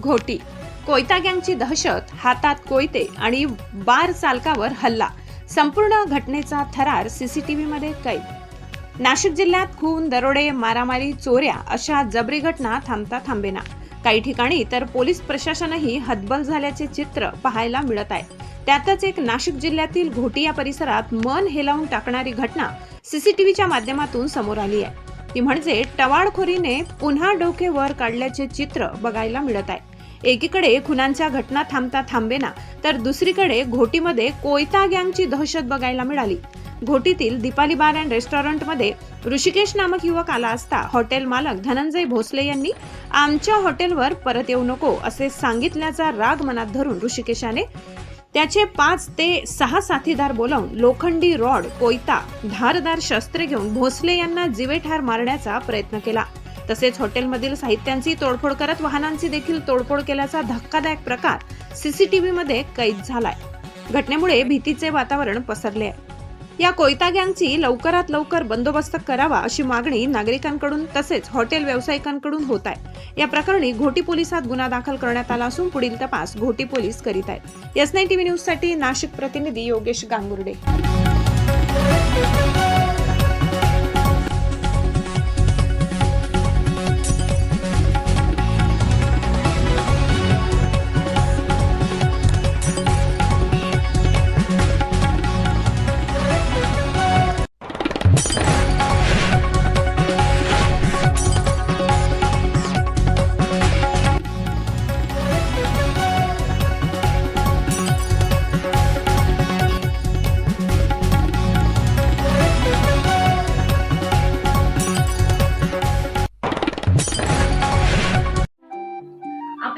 घोटी. कोयता गँगची दहशत हातात कोयते आणि बार चालकावर हल्ला. संपूर्ण घटनेचा थरार सीसीटीव्ही मध्ये कैद. नाशिक जिल्ह्यात खून दरोडे मारामारी चोऱ्या अशा जबरी घटना थांबता थांबेना. काही ठिकाणी तर पोलीस प्रशासनही हतबल झाल्याचे चित्र पाहायला मिळत आहे. त्यातच एक नाशिक जिल्ह्यातील घोटी या परिसरात मन हेलावून टाकणारी घटना सीसीटीव्हीच्या माध्यमातून समोर आली आहे. ती म्हणजे टवाळखोरीने पुन्हा डोके वर काढल्याचे चित्र बघायला मिळत आहे. एकीकडे खुनांच्या घटना थांबता थांबेना तर दुसरीकडे घोटीमध्ये कोयता गँगची दहशत बघायला मिळाली. घोटीतील दीपाली बार अँड रेस्टॉरंटमध्ये ऋषिकेश नामक युवक आला असता हॉटेल मालक धनंजय भोसले यांनी आमच्या हॉटेलवर परत येऊ नको असे सांगितल्याचा राग मनात धरून ऋषिकेशाने त्याचे पाच ते सहा साथीदार बोलावून लोखंडी रॉड कोयता धारदार शस्त्रे घेऊन भोसले यांना जिवेठार मारण्याचा प्रयत्न केला. तसेच हॉटेलमधील साहित्यांची तोडफोड करत वाहनांची देखील तोडफोड केल्याचा धक्कादायक प्रकार सीसीटीव्ही मध्ये कैद झालाय. घटनेमुळे भीतीचे वातावरण पसरले आहे. या कोयता गँगची लवकरात लवकर बंदोबस्त करावा अशी मागणी नागरिकांकडून तसेच हॉटेल व्यावसायिकांकडून होत आहे. या प्रकरणी घोटी पोलिसात गुन्हा दाखल करण्यात आला असून पुढील तपास घोटी पोलीस करीत आहेत. एस नाईन टीव्ही न्यूजसाठी नाशिक प्रतिनिधी योगेश गांगुर्डे.